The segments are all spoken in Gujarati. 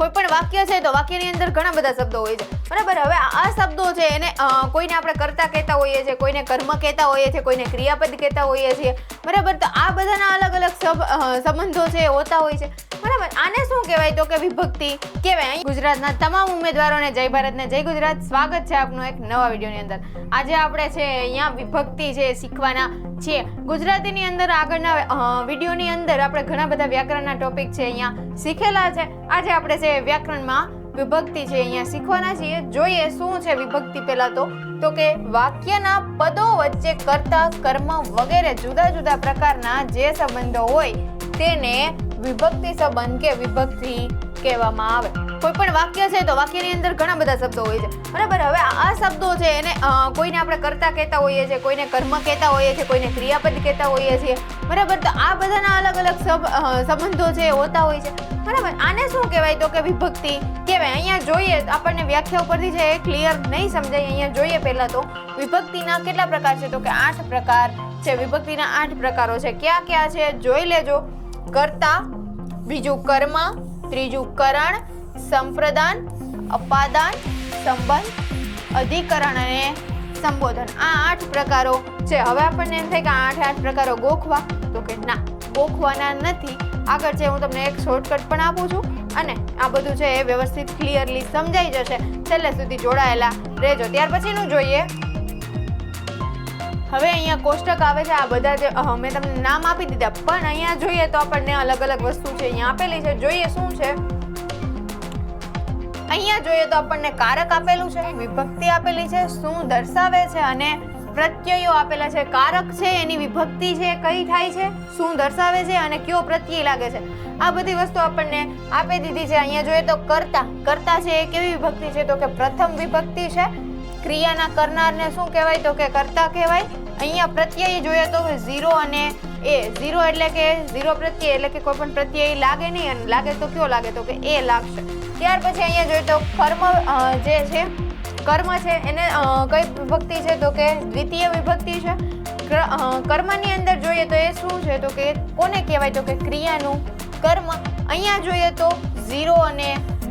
કોઈ પણ વાક્ય છે તો વાક્યની અંદર ઘણા બધા શબ્દો હોય છે. બરાબર, હવે આ શબ્દો છે એને કોઈને આપણે કરતા કહેતા હોઈએ છીએ, કોઈને કર્મ કહેતા હોઈએ છીએ, કોઈને ક્રિયાપદ કહેતા હોઈએ છીએ. બરાબર, તો આ બધાના અલગ અલગ સંબંધો છે, હોતા હોય છે. બરાબર, આને શું કહેવાય તો કે વિભક્તિ? કહેવાય ગુજરાતના તમામ ઉમેદવારોને જય ભારતને જય ગુજરાત. સ્વાગત છે આપનું એક નવા વિડીયોની અંદર. આજે આપણે છે, અહીંયા વિભક્તિ છે, શીખવાના છીએ. ગુજરાતીની અંદર આગળના વિડીયોની અંદર આપણે ઘણા બધા વ્યાકરણના ટોપિક છે અહીંયા શીખેલા છે. આજે આપણે છે, વ્યાકરણમાં વિભક્તિ છે અહીંયા શીખવાના છીએ, જોઈએ શું છે વિભક્તિ પહેલા તો. તો કે વાક્યના પદો વચ્ચે કરતા કર્મ વગેરે જુદા જુદા પ્રકારના જે સંબંધો હોય, તેને વિભક્તિ સંબંધ કે વિભક્તિ કહેવામાં આવે. કોઈ પણ વાક્ય છે તો વાક્યની અંદર ઘણા બધા શબ્દો હોય છે. બરાબર, હવે આ શબ્દો છે એને કોઈને આપણે કરતા કહેતા હોઈએ છીએ, કોઈને કર્મ કહેતા હોઈએ છીએ, કોઈને ક્રિયાપદ કહેતા હોઈએ છીએ. બરાબર, તો આ બધાના અલગ અલગ સબ સંબંધો છે, હોતા હોય છે. બરાબર, આને શું કહેવાય તો કે વિભક્તિ? કહેવાય, અહીંયા જોઈએ, આપણને વ્યાખ્યા ઉપરથી છે એ ક્લિયર નહીં સમજાય, અહીંયા જોઈએ પહેલાં તો, વિભક્તિના કેટલા પ્રકાર છે? તો કે આઠ પ્રકાર છે, વિભક્તિના આઠ પ્રકારો છે. કયા ક્યાં છે? જોઈ લેજો. કરતા, બીજું કર્મ, ત્રીજું કરણ સંપ્રદાન, અપાદાન, સંબંધ, અધિકરણ અને સંબોધન. આ આઠ પ્રકારો છે. હવે આપણને એમ થાય કે આઠ આઠ પ્રકારો ગોખવા. તો કે ના, ગોખવાના નથી. આગળ છે હું તમને એક શોર્ટકટ પણ આપું છું અને આ બધું છે એ વ્યવસ્થિત ક્લિયરલી સમજાઈ જશે. છેલ્લે સુધી જોડાયેલા રહેજો. ત્યાર પછીનું જોઈએ. હવે અહીંયા કોષ્ટક આવે છે. આ બધા જે મેં તમને નામ આપી દીધા. પણ અહીંયા જોઈએ તો આપણને અલગ અલગ વસ્તુ છે અહીંયા આપેલી છે. જોઈએ શું છે. અહીંયા જોઈએ તો આપણને કારક આપેલું છે, વિભક્તિ આપેલી છે, શું દર્શાવે છે અને પ્રત્યયો આપેલા છે. કારક છે, એની વિભક્તિ છે, કઈ થાય છે, શું દર્શાવે છે અને કયો પ્રત્યય લાગે છે. આ બધી વસ્તુ આપણને આપી દીધી છે. અહીંયા જોઈએ તો કરતા. કરતા છે એ કેવી વિભક્તિ છે તો કે પ્રથમ વિભક્તિ છે. ક્રિયાના કરનારને શું કહેવાય તો કે કરતા કહેવાય. અહીંયા પ્રત્યય જોઈએ તો ઝીરો અને એ. ઝીરો એટલે કે ઝીરો પ્રત્યય એટલે કે કોઈ પણ પ્રત્યય લાગે નહીં અને લાગે તો કયો લાગે તો કે એ લાગશે. ત્યાર પછી અહીંયા જોઈએ તો કર્મ જે છે, કર્મ છે, એને કઈ વિભક્તિ છે તો કે દ્વિતીય વિભક્તિ છે. કર્મની અંદર જોઈએ તો એ શું છે તો કે કોને કહેવાય તો કે ક્રિયાનું કર્મ. અહીંયા જોઈએ તો ઝીરો અને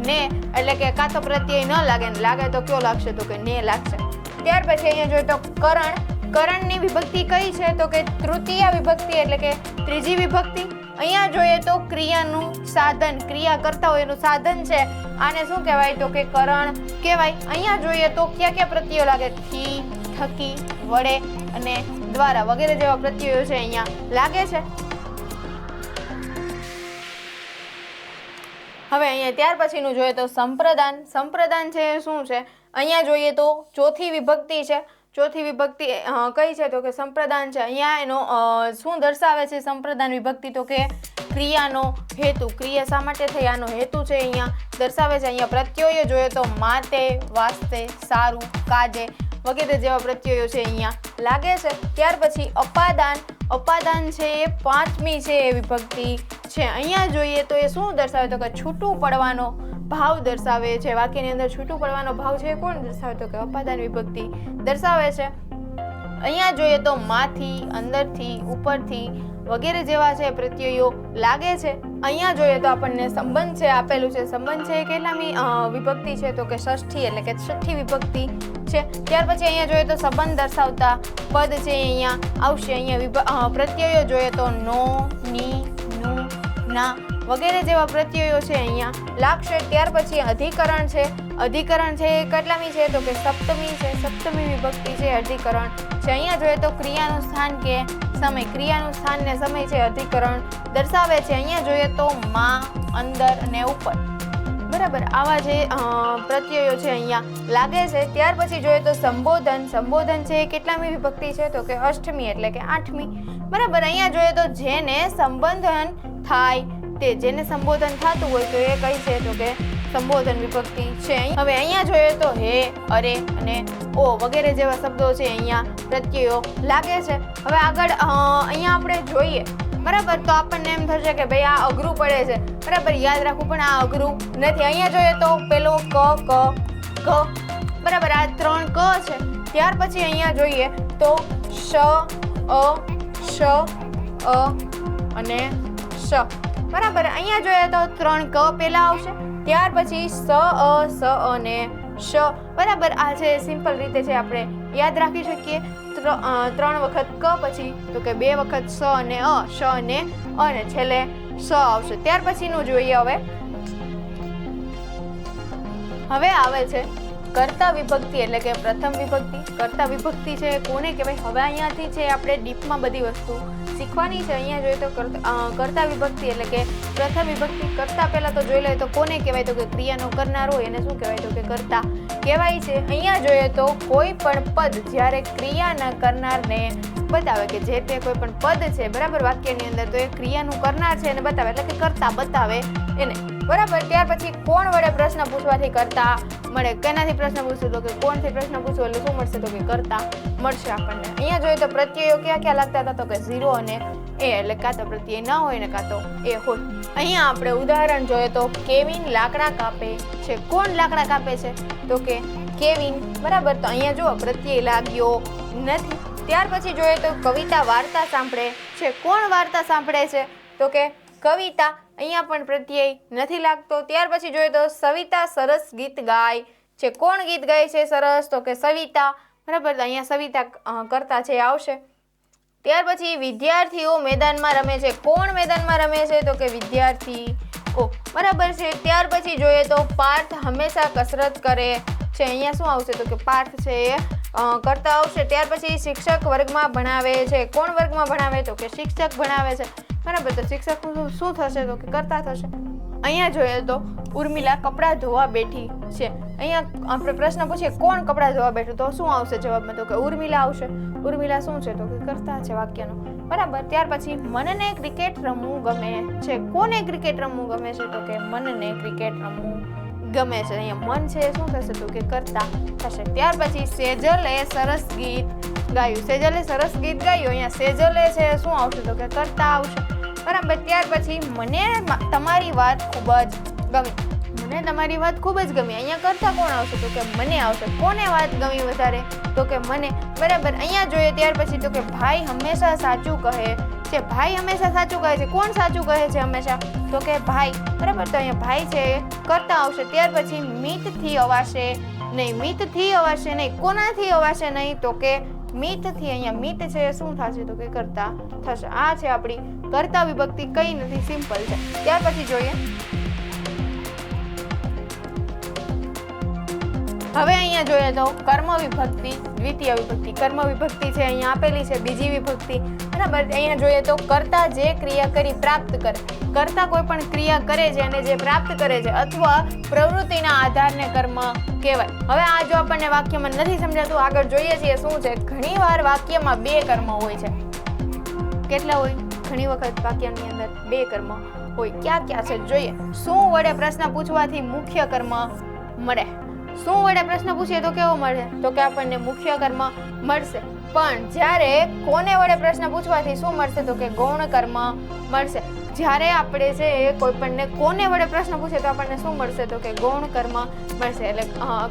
ને એટલે કે કાં તો પ્રત્યય ન લાગે, ને લાગે તો કયો લાગશે તો કે ને લાગશે. ત્યાર પછી અહીંયા જોઈએ તો કરણ. કરણની વિભક્તિ કઈ છે તો કે તૃતીય વિભક્તિ એટલે કે ત્રીજી વિભક્તિ. અહીંયા જોઈએ તો ક્રિયાનું સાધન, ક્રિયા કરતા હોય એનું સાધન છે. આને શું કહેવાય તો કે કરણ કહેવાય. અહીંયા જોઈએ તો કયા કયા પ્રત્યયો લાગે? થી, થકી, વડે અને દ્વારા વગેરે જેવા પ્રત્યયો છે અહીંયા લાગે છે. હવે અહીંયા ત્યાર પછીનું જોઈએ તો સંપ્રદાન. સંપ્રદાન છે શું છે? અહીંયા જોઈએ તો ચોથી વિભક્તિ છે. ચોથી વિભક્તિ કઈ છે તો કે સંપ્રદાન છે. અહીંયા એનો શું દર્શાવે છે સંપ્રદાન વિભક્તિ તો કે ક્રિયાનો હેતુ. ક્રિયા શા માટે થઈ? આનો હેતુ છે અહીંયા દર્શાવે છે. અહીંયા પ્રત્યયો જોઈએ તો માતે વાસ્તે સારું કાજે વગેરે જેવા પ્રત્યયો છે અહીંયા લાગે છે. ત્યાર પછી અપાદાન. અપાદાન છે એ પાંચમી છે એ વિભક્તિ છે. અહીંયા જોઈએ તો એ શું દર્શાવે? તો કે છૂટું પડવાનો ભાવ દર્શાવે છે. વાક્યની અંદર છૂટું પડવાનો ભાવ છે કોણ દર્શાવે? તો કે અપાદાન વિભક્તિ દર્શાવે છે. અહીંયા જોઈએ તો માથી, અંદરથી, ઉપરથી વગેરે જેવા છે પ્રત્યયો લાગે છે. અહીંયા જોઈએ તો આપણને સંબંધ છે, આપેલું છે. સંબંધ છે કેટલામી વિભક્તિ છે? તો કે ષષ્ઠી એટલે કે છઠ્ઠી વિભક્તિ છે. ત્યાર પછી અહીંયા જોઈએ તો સંબંધ દર્શાવતા પદ છે અહીંયા આવશે. અહીંયા પ્રત્યયો જોઈએ તો નો, ની, નું, ના વગેરે જેવા પ્રત્યયો છે અહીંયા. લાગશે ત્યાર પછી અધિકરણ છે. અધિકરણ છે એ કેટલામી છે? તો કે સપ્તમી છે. સપ્તમી વિભક્તિ છે અધિકરણ. છે અહીંયા જોઈએ તો ક્રિયાનું સ્થાન કે સમય. ક્રિયાનું સ્થાન ને સમય છે અધિકરણ. દર્શાવે છે અહીંયા જોઈએ તો માં, અંદર અને ઉપર. બરાબર? આવા જે પ્રત્યયો છે અહીંયા. લાગે છે. ત્યાર પછી જોઈએ તો સંબોધન. સંબોધન છે કેટલામી વિભક્તિ છે? તો કે અષ્ટમી એટલે કે આઠમી. બરાબર? અહીંયા જોઈએ તો જેને સંબોધન થાય તે જેને સંબોધન થતું હોય તો એ કહી છે તો કે સંબોધન વિભક્તિ છે. હવે અહીંયા જોઈએ તો હે, અરે અને ઓ વગેરે જેવા શબ્દો છે અહીંયા પ્રત્યયો લાગે છે. હવે આગળ અહીંયા આપણે જોઈએ. બરાબર, તો આપણને એમ થશે કે ભાઈ આ અઘરું પડે છે. બરાબર, યાદ રાખવું પણ આ અઘરું નથી. અહીંયા જોઈએ તો પેલો ક ક ક. બરાબર, આ ત્રણ ક છે. ત્યાર પછી અહીંયા જોઈએ તો શ, અ શ, અ અને શ. બરાબર, અહીંયા જોઈએ તો ત્રણ ક પહેલા આવશે, ત્યાર પછી સ, અ, સ અને શ. બરાબર, આ છે સિમ્પલ રીતે છે, આપણે યાદ રાખી શકીએ. ત્રણ વખત ક, પછી તો કે બે વખત સ અને અ, શ અને અને છેલ્લે સ આવશે. ત્યાર પછીનું જોઈએ હવે. હવે આવે છે. કર્તા વિભક્તિ એટલે કે પ્રથમ વિભક્તિ. કર્તા વિભક્તિ છે, કોને કહેવાય? હવે અહીંયાથી છે, આપણે ડીપમાં બધી વસ્તુ શીખવાની છે. અહીંયા જોઈએ તો કરતા વિભક્તિ એટલે કે પ્રથમ વિભક્તિ. કરતા પહેલાં તો જોઈ લઈએ તો કોને કહેવાય? તો કે ક્રિયાનો કરનાર હોય એને શું કહેવાય? તો કે કર્તા. કહેવાય છે, અહીંયા જોઈએ તો કોઈ પણ પદ જ્યારે ક્રિયાના કરનારને બતાવે કે જે તે કોઈ પણ પદ છે, બરાબર? વાક્યની અંદર તો એ ક્રિયાનું કરનાર છે એને બતાવે, એટલે કે કરતા બતાવે એને. બરાબર? ત્યાર પછી કોણ વડે પ્રશ્ન પૂછવાથી કરતા? મળે કેનાથી પ્રશ્ન પૂછશું તો કે કોણથી પ્રશ્ન પૂછવું એટલે શું મળશે તો કે કરતા? મળશે આપણને. અહીંયા જોઈએ તો પ્રત્યયો ક્યાં ક્યાં લાગતા હતા? તો કે ઝીરો અને એ એટલે કાં તો પ્રત્યય ન હોય ને કાં તો એ હોય. અહીંયા આપણે ઉદાહરણ જોઈએ તો કેવિન લાકડા કાપે છે. કોણ લાકડા કાપે છે? તો કે કેવિન. બરાબર? તો અહીંયા જુઓ, પ્રત્યય લાગ્યો નથી. ત્યાર પછી જોઈએ તો કવિતા વાર્તા સાંભળે છે. કોણ વાર્તા સાંભળે છે? તો કે કવિતા અહીંયા પણ પ્રત્યય નથી લાગતો. ત્યાર પછી જોઈએ તો સવિતા સરસ ગીત ગાય છે. કોણ ગીત ગાય છે સરસ? તો કે સવિતા. બરાબર અહીંયા સવિતા કરતા છે, આવશે. ત્યાર પછી વિદ્યાર્થીઓ મેદાનમાં રમે છે. કોણ મેદાનમાં રમે છે? તો કે વિદ્યાર્થીઓ. બરાબર છે. ત્યાર પછી જોઈએ તો પાર્થ હંમેશા કસરત કરે છે. અહીંયા શું આવશે? તો કે પાર્થ છે એ કરતા આવશે. ત્યાર પછી શિક્ષક વર્ગમાં ભણાવે છે. કોણ વર્ગમાં ભણાવે? તો કે શિક્ષક ભણાવે છે. બરાબર, તો શિક્ષક શું થશે? તો કે કરતા થશે. અહીંયા જોઈએ તો ઉર્મિલા કપડાં ધોવા બેઠી છે. અહીંયા આપણે પ્રશ્ન પૂછીએ, કોણ કપડાં ધોવા બેઠું? તો શું આવશે જવાબમાં? તો કે ઉર્મિલા આવશે. ઉર્મિલા શું છે? તો કે કરતા છે વાક્યનો. બરાબર, ત્યાર પછી મનને ક્રિકેટ રમવું ગમે છે. કોને ક્રિકેટ રમવું ગમે છે? તો કે મનને ક્રિકેટ રમવું ગમે છે. અહીંયા મન છે, શું થશે? તો કે કરતા થશે. ત્યાર પછી સેજલે સરસ ગીત ગાયું. સેજલે સરસ ગીત ગાયું. અહીંયા સેજલે છે, શું આવશે? તો કે કરતા આવશે. બરાબર, ત્યાર પછી મને તમારી વાત ખૂબ જ ગમી. મને તમારી વાત ખૂબ જ ગમી. અહીંયા કરતા કોણ આવશે તો કે મને આવશે? કોને વાત ગમી વધારે? તો કે મને. બરાબર, અહીંયા જોઈએ ત્યાર પછી તો કે ભાઈ હંમેશા સાચું કહે છે. ભાઈ હંમેશા સાચું કહે છે. કોણ સાચું કહે છે હંમેશા? તો કે ભાઈ. બરાબર, તો અહીંયા ભાઈ છે, કરતા આવશે. ત્યાર પછી મિતથી અવાશે નહીં. મિતથી અવાશે નહીં. કોનાથી અવાશે નહીં? તો કે મીતથી અહીંયા મિત છે, શું થશે તો કે કરતા થશે. આ છે આપણી કરતા વિભક્તિ, કઈ નથી, સિમ્પલ છે. ત્યાર પછી જોઈએ. હવે અહીંયા જોઈએ તો કર્મ વિભક્તિ દ્વિતીય વિભક્તિ. કર્મ વિભક્તિ છે અહીંયા આપેલી છે, બીજી વિભક્તિ. બરાબર અહીંયા જોઈએ તો કરતા જે ક્રિયા કરી પ્રાપ્ત કરે. કરતા કોઈ પણ ક્રિયા કરે છે અને જે પ્રાપ્ત કરે છે, અથવા પ્રવૃત્તિના આધારને કર્મ કહેવાય. હવે આ જો આપણને વાક્યમાં નથી સમજાતું, આગળ જોઈએ છીએ શું છે. ઘણીવાર વાક્યમાં બે કર્મ હોય છે. કેટલા હોય? ઘણી વખત વાક્યની અંદર બે કર્મ હોય. ક્યાં ક્યાં છે? જોઈએ. શું વડે પ્રશ્ન પૂછવાથી મુખ્ય કર્મ મળે? શું વડે પ્રશ્ન પૂછીએ તો કેવો મળે? તો કે આપણને મુખ્ય કર્મ મળશે. પણ જ્યારે કોને વડે પ્રશ્ન પૂછવાથી શું મળશે? તો કે ગૌણ કર્મ મળશે. જ્યારે આપણે છે કોઈ પણને કોને વડે પ્રશ્ન પૂછે તો આપણને શું મળશે? તો કે ગૌણ કર્મ મળશે. એટલે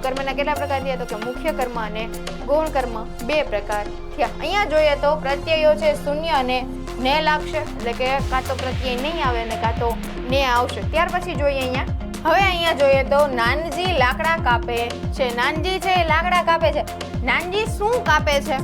કર્મના કેટલા પ્રકાર થયા? તો કે મુખ્ય કર્મ અને ગૌણ કર્મ બે પ્રકાર થયા. અહીંયા જોઈએ તો પ્રત્યયો છે શૂન્ય અને ને લાગશે. એટલે કે કાં તો પ્રત્યય નહીં આવે અને કાં તો ને આવશે. ત્યાર પછી જોઈએ અહીંયા હવે અહીંયા જોઈએ તો નાનજી લાકડા કાપે છે. નાનજી છે એ લાકડા કાપે છે. નાનજી શું કાપે છે?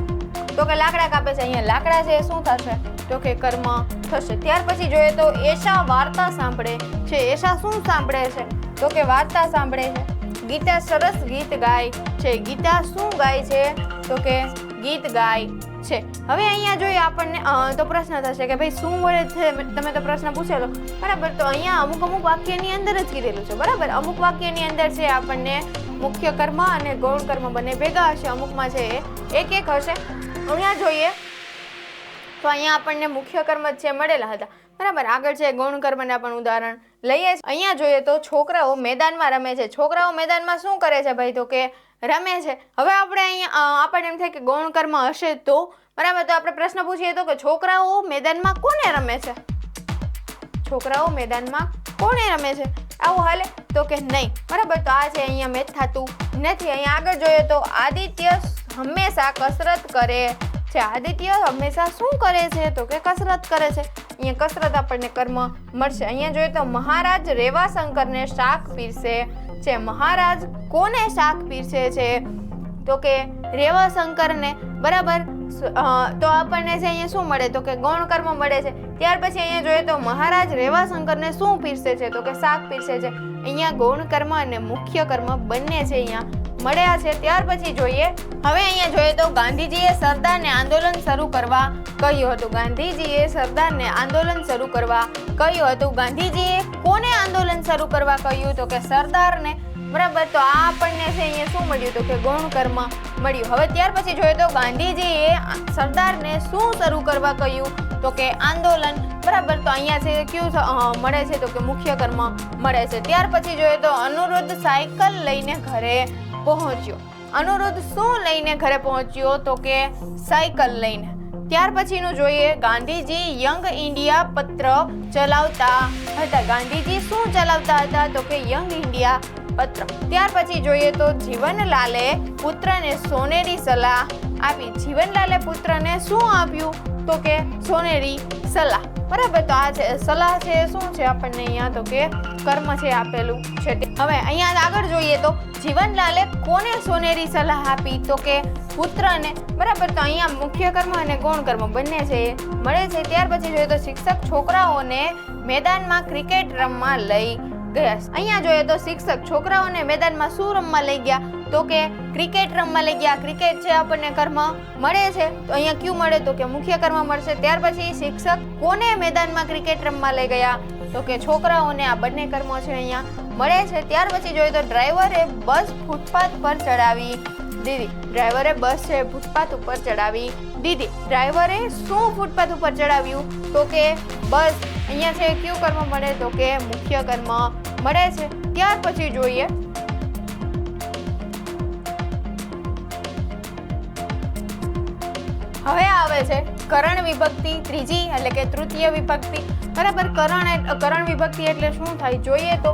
તો કે લાકડા કાપે છે. અહીંયા લાકડા છે શું થશે? તો કે કર્મ થશે. ત્યાર પછી જોઈએ તો એશા વાર્તા સાંભળે છે. એશા શું સાંભળે છે? તો કે વાર્તા સાંભળે છે. ગીતા સરસ ગીત ગાય છે. ગીતા શું ગાય છે? તો કે ગીત ગાય. છે. હવે અહીંયા જોઈએ આપણને તો પ્રશ્ન થશે કે ભાઈ શું વડે છે? તમે તો પ્રશ્ન પૂછેલો. બરાબર, તો અહીંયા અમુક અમુક વાક્યની અંદર જ કીધેલું છે. બરાબર, અમુક વાક્યની અંદર છે આપણને મુખ્ય કર્મ અને ગૌણ કર્મ બંને ભેગા હશે. અમુકમાં છે એક એક હશે. અહીંયા જોઈએ, તો અહીંયા આપણને મુખ્ય કર્મ છે મળેલા હતા. બરાબર, આગળ છે ગૌણ કર્મના પણ ઉદાહરણ. લઈએ. અહીંયા જોઈએ તો છોકરાઓ મેદાનમાં રમે છે. છોકરાઓ મેદાનમાં શું કરે છે ભાઈ તો કે રમે છે. હવે આપણે અહીંયા આપણને એમ થાય કે ગૌણ કર્મ હશે તો? બરાબર, તો આપણે પ્રશ્ન પૂછીએ તો કે છોકરાઓ મેદાનમાં કોને રમે છે? છોકરાઓ મેદાનમાં કોણે રમે છે? આવું હાલે તો કે નહીં. બરાબર, તો આ છે અહીંયા મેચ થતું નથી. અહીંયા આગળ જોઈએ તો આદિત્ય હંમેશા કસરત કરે. છે. આદિત્ય હંમેશા શું કરે છે? તો કે કસરત કરે છે. અહીંયા કસરત આપણને કર્મ મળશે. અહીંયા જોઈએ તો મહારાજ રેવાશંકરને શાક પીરસે છે. મહારાજ કોને શાક પીરસે છે? તો કે રેવાશંકરને. બરાબર? તો આપણને છે અહીંયા શું મળે? તો કે ગૌણ કર્મ મળે છે. ત્યાર પછી અહીંયા જોઈએ તો મહારાજ રેવાશંકરને શું પીરસે છે? તો કે શાક પીરસે છે. અહીંયા ગૌણ કર્મ અને મુખ્ય કર્મ બંને છે અહીંયા. મળ્યા છે, ત્યાર પછી જોઈએ. હવે અહીંયા જોઈએ તો ગાંધીજીએ સરદારને આંદોલન શરૂ કરવા કહ્યું હતું. ગાંધીજીએ સરદારને આંદોલન શરૂ કરવા કહ્યું હતું. ગાંધીજીએ કોને આંદોલન શરૂ કરવા કહ્યું તો કે સરદારને. બરાબર, તો આ આપણને છે અહીંયા શું મળ્યું તો કે ગૌણ કર્મ મળ્યું. હવે ત્યાર પછી જોઈએ તો ગાંધીજીએ સરદારને શું શરૂ કરવા કહ્યું તો કે આંદોલન. બરાબર, તો અહીંયા છે, કયું મળે છે તો કે મુખ્ય કર્મ મળે છે. ત્યાર પછી જોઈએ તો અનુરોધ સાયકલ લઈને ઘરે પહોંચ્યો. અનુરોધ શું લઈને ઘરે પહોંચ્યો તો કે સાયકલ લઈને. ત્યાર પછીનું જોઈએ ગાંધીજી યંગ ઇન્ડિયા પત્ર ચલાવતા હતા. ગાંધીજી શું ચલાવતા હતા તો કે યંગ ઇન્ડિયા પત્ર. ત્યાર પછી જોઈએ તો જીવનલાલે પુત્રને સોનેરી સલાહ આપી. જીવનલાલે પુત્રને શું આપ્યું? તો કે સોનેરી સલાહ. બરાબર, તો આ છે સલાહ છે શું છે આપણને અહીંયા? તો કે કર્મ છે આપેલું છે. હવે અહીંયા આગળ જોઈએ તો જીવનલાલે કોને સોનેરી સલાહ આપી? તો કે પુત્રને. બરાબર, તો અહીંયા મુખ્ય કર્મ અને ગૌણ કર્મ બંને છે મળે છે. ત્યાર પછી જોઈએ તો શિક્ષક છોકરાઓને મેદાનમાં ક્રિકેટ રમવા લઈ ગયા અહીંયા જોઈએ તો શિક્ષક છોકરાઓને મેદાનમાં શું રમવા લઈ ગયા? તો કે ક્રિકેટ રમવા લઈ ગયા ક્રિકેટ છે આપણને કર્મ મળે છે. તો અહીંયા ક્યુ મળે? તો કે મુખ્ય કર્મ મળશે. ત્યાર પછી શિક્ષક કોને મેદાનમાં ક્રિકેટ રમવા લઈ ગયા? તો કે છોકરાઓને આ બંને કર્મો છે અહીંયા મળે છે. ત્યાર પછી જોઈએ તો ડ્રાઈવરે બસ ફૂટપાથ પર ચડાવી દીધી. ડ્રાઈવરે બસ છે ફૂટપાથ ઉપર ચડાવી દીધી. ડ્રાઈવરે શું ફૂટપાથ ઉપર ચડાવ્યું? તો કે બસ. અહીંયા છે કયું કર્મ મળે? તો કે મુખ્ય કર્મ મળે છે. ત્યાર પછી જોઈએ હવે આવે છે કરણ વિભક્તિ ત્રીજી એટલે કે તૃતીય વિભક્તિ. બરાબર, કરણ કરણ વિભક્તિ એટલે શું થાય? જોઈએ તો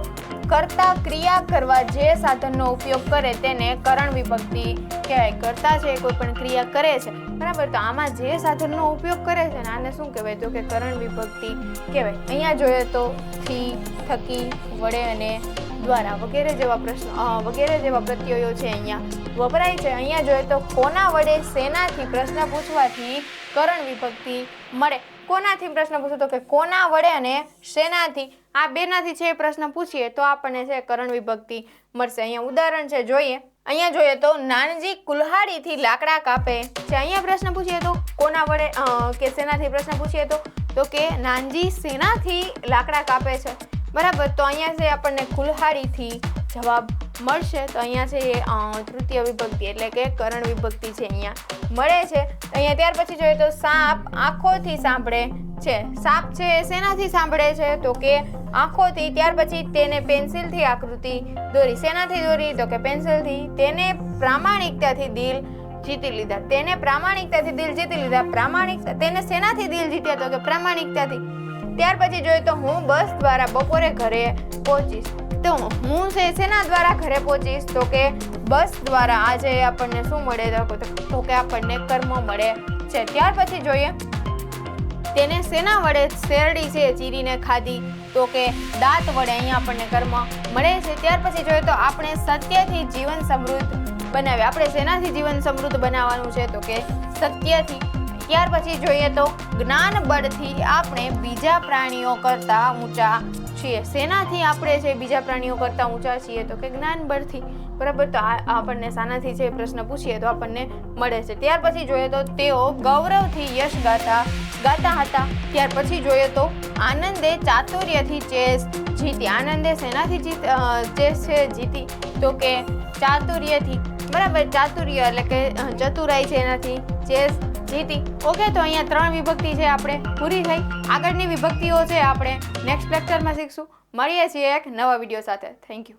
કરતા ક્રિયા કરવા જે સાધનનો ઉપયોગ કરે તેને કરણ વિભક્તિ કહેવાય. કરતા છે કોઈ પણ ક્રિયા કરે છે. બરાબર, તો આમાં જે સાધનનો ઉપયોગ કરે છે ને, આને શું કહેવાય? તો કે કરણ વિભક્તિ કહેવાય. અહીંયા જોઈએ તો થી, થકી વડે અને દ્વારા વગેરે જેવા પ્રશ્ન વગેરે જેવા પ્રત્યયો છે અહીંયા. વપરાય છે. અહીંયા જોઈએ તો કોના વડે શેનાથી પ્રશ્ન પૂછવાથી કરણ વિભક્તિ મળે? કોનાથી પ્રશ્ન પૂછો? તો કે કોના વડે અને શેનાથી? આ બેનાથી છે પ્રશ્ન પૂછીએ તો આપણને છે કરણ વિભક્તિ મળશે. અહીંયા ઉદાહરણ છે જોઈએ. અહીંયા જોઈએ તો નાનજી કુલ્હાડીથી લાકડા કાપે છે. અહીંયા પ્રશ્ન પૂછીએ તો કોના વડે કે શેનાથી પ્રશ્ન પૂછીએ તો? તો કે નાનજી શેનાથી લાકડા કાપે છે? બરાબર, તો અહીંયા છે આપણને કુલ્હારીથી જવાબ મળશે, તો અહીંયા છે તૃતીય વિભક્તિ એટલે કે કરણ વિભક્તિ છે અહીંયા મળે છે. અહીંયા ત્યાર પછી જોઈએ તો સાપ આંખોથી સાંભળે છે. સાપ છે શેનાથી સાંભળે છે, તો કે આંખોથી, ત્યાર પછી તેને પેન્સિલથી આકૃતિ દોરી. શેનાથી દોરી તો કે પેન્સિલથી. તેને પ્રામાણિકતાથી દિલ જીતી લીધા. તેને પ્રામાણિકતાથી દિલ જીતી લીધા. પ્રામાણિકતા, તેને શેનાથી દિલ જીત્યા તો કે પ્રામાણિકતાથી ત્યાર પછી જોઈએ તો હું બસ દ્વારા બપોરે ઘરે પહોંચીશ. તો હું શેના દ્વારા ઘરે પહોંચીશ તો કે બસ દ્વારા આજે આપણને શું મળે તો કે- આપણને કર્મ મળે છે. ત્યાર પછી જોઈએ તેને શેના વડે શેરડી છે ચીરીને ખાધી તો કે દાંત વડે અહીંયા આપણને કર્મ મળે છે. ત્યાર પછી જોઈએ તો આપણે સત્યથી જીવન સમૃદ્ધ બનાવીએ આપણે શેનાથી જીવન સમૃદ્ધ બનાવવાનું છે તો કે સત્યથી ત્યાર પછી જોઈએ તો જ્ઞાન બળથી આપણે બીજા પ્રાણીઓ કરતા ઊંચા છીએ. શેનાથી આપણે છે બીજા પ્રાણીઓ કરતા ઊંચા છીએ? તો કે જ્ઞાન બળથી. બરાબર? તો આ આપણને શાનાથી છે પ્રશ્ન પૂછીએ તો આપણને મળે છે. ત્યાર પછી જોઈએ તો તેઓ ગૌરવથી યશ ગાતા ગાતા હતા. ત્યાર પછી જોઈએ તો આનંદે ચાતુર્યથી ચેસ જીતી. આનંદે શેનાથી જીત ચેસ છે જીતી? તો કે ચાતુર્યથી. બરાબર? ચાતુર્ય એટલે કે ચતુરાઈ છે એનાથી. ચેસ જીતી. ઓકે તો અહીંયા ત્રણ વિભક્તિ છે આપણે. પૂરી થઈ. આગળની વિભક્તિઓ છે આપણે નેક્સ્ટ લેક્ચરમાં શીખશું. મળીએ છીએ એક નવા વીડિયો સાથે. Thank you